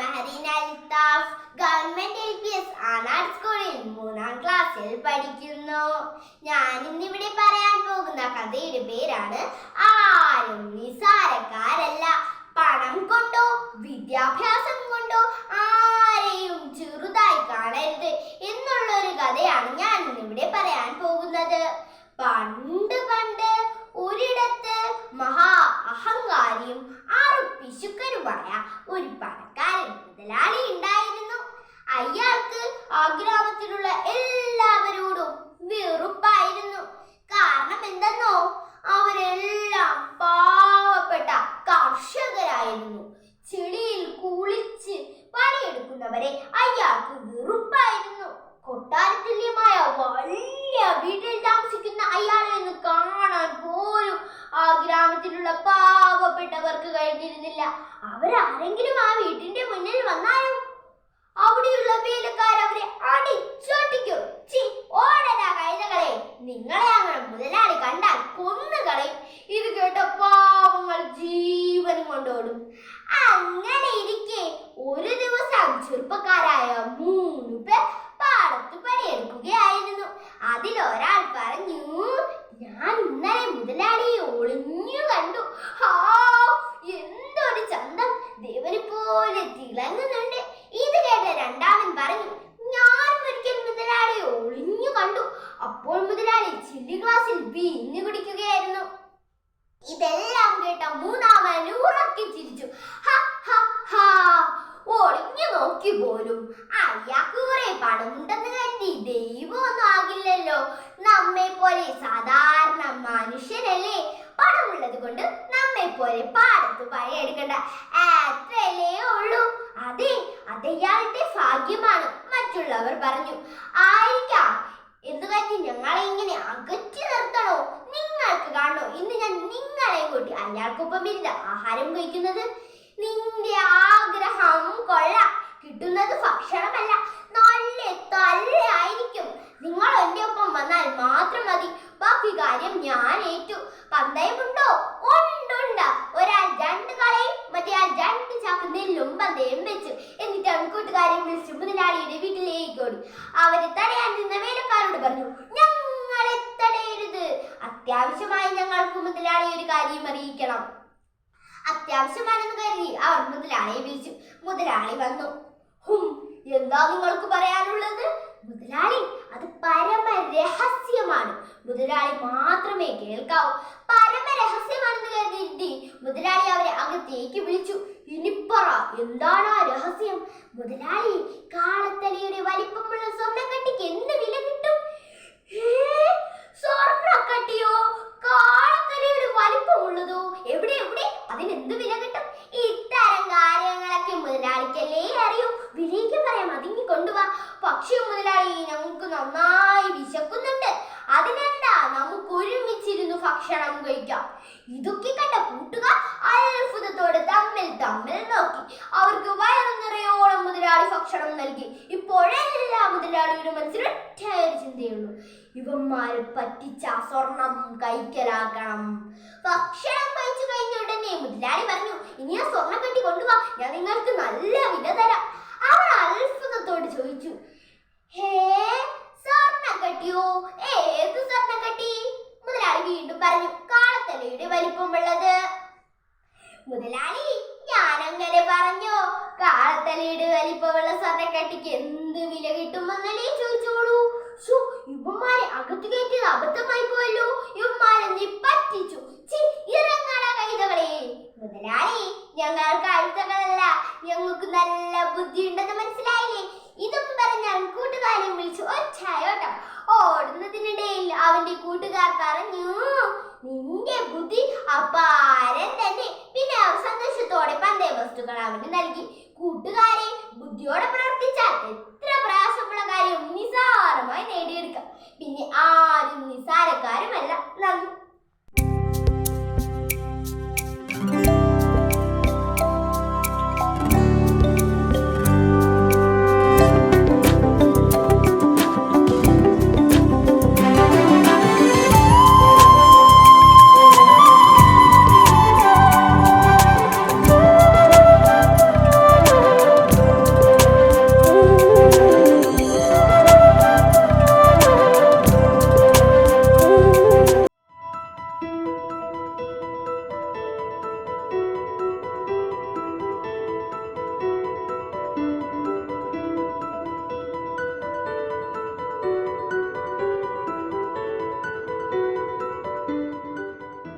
Mehdeen Althaf government L P S Anad സ്കൂളിൽ മൂന്നാം ക്ലാസ്സിൽ പഠിക്കുന്നു. ഞാൻ ഇന്നിവിടെ പറയാൻ പോകുന്ന കഥയുടെ പേരാണ് ആരും നിസാരക്കാരല്ല. പണം കൊണ്ടോ വിദ്യാഭ്യാസം കൊണ്ടോ ആരെയും ചെറുതായി കാണരുത് എന്നുള്ള ഒരു കഥയാണ് ഞാൻ ഇന്നിവിടെ പറയാൻ പോകുന്നത്. പണ്ട് പണ്ട് ഒരിടത്ത് മഹാ അഹങ്കാരിയും ആറു പിശുക്കരുമായ ഒരു പണക്കാരൻ മുതലാളി ഉണ്ടായിരുന്നു. അയാൾക്ക് ആ ഗ്രാമത്തിലുള്ള എല്ലാവരോടും വെറുപ്പായിരുന്നു. കാരണം എന്തെന്നോ? അവരെല്ലാം പാവപ്പെട്ട കർഷകരായിരുന്നു. അവരാരെങ്കിലും ആ വീട്ടിന്റെ മുന്നിൽ വന്നാലോ അവിടെയുള്ള വേലക്കാർ അവരെ അടിച്ചോട്ടിക്കും. ചി ഓടരാ കൈതകളെ നിങ്ങളെ അങ്ങനെ മുതലാളി കണ്ടാൽ കൊന്നുകളയും ഇത് കേട്ട പാവങ്ങൾ ജീവനും കൊണ്ടോടും അങ്ങനെ ഇരിക്കെ ഒരു ദിവസം ചെറുപ്പക്കാരായ മൂന്ന് പേർ പാടത്ത് പണിയെടുക്കുകയായിരുന്നു. അതിലൊരാൾ പറഞ്ഞു ഞാൻ ഇന്നലെ മുതലാളിയെ ഒളിഞ്ഞു കണ്ടു. ഹാ പോലെ തിളങ്ങുന്നുണ്ട് ഇത് കേട്ട രണ്ടാമൻ പറഞ്ഞു ഞാനും ഒരിക്കൽ മുതലാളിയെ ഒളിഞ്ഞു കണ്ടു. അപ്പോൾ മുതലാളി ചില്ലി ഗ്ലാസിൽ വീഞ്ഞു കുടിക്കുകയായിരുന്നു. ഇതെല്ലാം കേട്ട മൂന്നാമൻ ഉറക്കി ചിരിച്ചു. ഒളിഞ്ഞു നോക്കി പോലും. അയാൾക്ക് കുറെ പണമുണ്ടെന്ന് കരുതി ദൈവമൊന്നും ആകില്ലല്ലോ. നമ്മെ പോലെ സാധാരണ മനുഷ്യരല്ലേ പണമുള്ളത് കൊണ്ട് നമ്മെ പോലെ പാടത്ത് പണിയെടുക്കണ്ട അത്രയല്ലേ ഉള്ളൂ. അതെ അതയാളുടെ ഭാഗ്യമാണ് മറ്റുള്ളവർ പറഞ്ഞു. ആയിരിക്കാം. എന്ന് കരുതി ഞങ്ങളെ ഇങ്ങനെ അകറ്റി നിർത്തണോ? നിങ്ങൾക്ക് കാണണോ? ഇന്ന് ഞാൻ നിങ്ങളെ കൂട്ടി അയാൾക്കൊപ്പം ഇരുന്ന് ആഹാരം കഴിക്കുന്നത്? നിന്റെ ആഗ്രഹം കൊള്ളാം. കിട്ടുന്നത് ഭക്ഷണമല്ല. നല്ല ആയിരിക്കും. നിങ്ങൾ എന്റെ ഒപ്പം വന്നാൽ മാത്രം മതി. ബാക്കി കാര്യം ഞാൻ ഏറ്റു. പന്തയമുണ്ടോ അവൻ വിളിച്ചു മുതലാളിയുടെ വീട്ടിലേക്ക് ഓടി അവരെ തടയാൻ നിന്ന വേലക്കാരോട് പറഞ്ഞു ഞങ്ങളെ തടയരുത്. അത്യാവശ്യമായി ഞങ്ങൾക്ക് മുതലാളി ഒരു കാര്യം അറിയിക്കണം. അത്യാവശ്യമാണെന്ന് കരുതി അവർ മുതലാളിയെ വിളിച്ചു. മുതലാളി വന്നു. ഹും എന്താ നിങ്ങൾക്ക് പറയാനുള്ളത്? മുതലാളി അത് പരമ രഹസ്യമാണ് മുതലാളി മാത്രമേ കേൾക്കാവൂ. പരമ രഹസ്യമാണെന്ന് കരുതി മുതലാളി അവരെ അകത്തേക്ക് വിളിച്ചു. എന്താണ് മുതലാളി കാളത്തലയുടെ വലിപ്പമുള്ള സ്വർണക്കട്ടിക്ക് എന്ത് വില കിട്ടും? സ്വർണക്കട്ടിയോ? കാളത്തലയുടെ വലിപ്പമുള്ളതോ? എവിടെ എവിടെ? അതിന് എന്ത് വില കിട്ടും? ഇത്തരം കാര്യങ്ങളൊക്കെ മുതലാളിക്കല്ലേ അറിയൂ. വിലയ്ക്ക് പറയാം അതിങ്ങി കൊണ്ടുവാ. പക്ഷേ മുതലാളി നമുക്ക് നന്നായി വിശക്കുന്നുണ്ട്. അതിനെന്താ? നമുക്ക് ഒരുമിച്ചിരുന്ന് ഭക്ഷണം കഴിക്കാം. ഇതൊക്കെ കണ്ട കൂട്ടുകാർ അത്ഭുതത്തോടെ തമ്മിൽ തമ്മിൽ നോക്കി. അവർക്ക് വയറു നിറയോളം മുതലാളി ഭക്ഷണം നൽകി. ഇപ്പോഴെല്ലാ മുതലാളിയുടെ മനസ്സിൽ ഒറ്റ ഒരു ചിന്തയുള്ളൂ. ഇവന്മാരെ പറ്റിച്ച സ്വർണം കൈക്കലാക്കണം ഭക്ഷണം കഴിച്ചു കഴിഞ്ഞ ഉടനെ മുതലാളി പറഞ്ഞു ഇനി ആ സ്വർണം കെട്ടി കൊണ്ടുവാ. ഞാൻ നിങ്ങൾക്ക് നല്ല വില തരാം. അവർ അത്ഭുതത്തോട് ചോദിച്ചു ഹേ സ്വർണക്കട്ടിയോ ഏത് സ്വർണക്കട്ടി മുതലാളി വീണ്ടും പറഞ്ഞു കാളത്തലയുടെ വലിപ്പമുള്ളത്. മുതലാളി ഞാൻ അങ്ങനെ പറഞ്ഞു. കാളത്തലയുടെ വലിപ്പമുള്ള സ്വർണക്കട്ടിക്ക് എന്ത് വില കിട്ടുമെന്നല്ലേ ചോദിച്ചോളൂ? ഇവന്മാരെ അകത്ത് കയറ്റിയത് അബദ്ധമായി പോയല്ലോ. ഇവന്മാരെ നീ പറ്റിച്ചു. കൈതകളെ മുതലാളി ഞങ്ങൾ കഴുത്തകളല്ല ഞങ്ങൾക്ക് നല്ല ബുദ്ധിയുണ്ടെന്ന് മനസ്സിലായില്ലേ? ഇതും പറഞ്ഞാൽ കൂട്ടുകാരൻ വിളിച്ചു. ഒച്ചായോട്ടോ ഓടുന്നതിനിടയിൽ അവന്റെ കൂട്ടുകാർ പറഞ്ഞു നിന്റെ ബുദ്ധി അപാരം തന്നെ. പിന്നെ സന്തോഷത്തോടെ പന്തയ വസ്തുക്കൾ അവന് നൽകി. നേടിയെടുക്കാം. പിന്നെ ആരും നന്ദി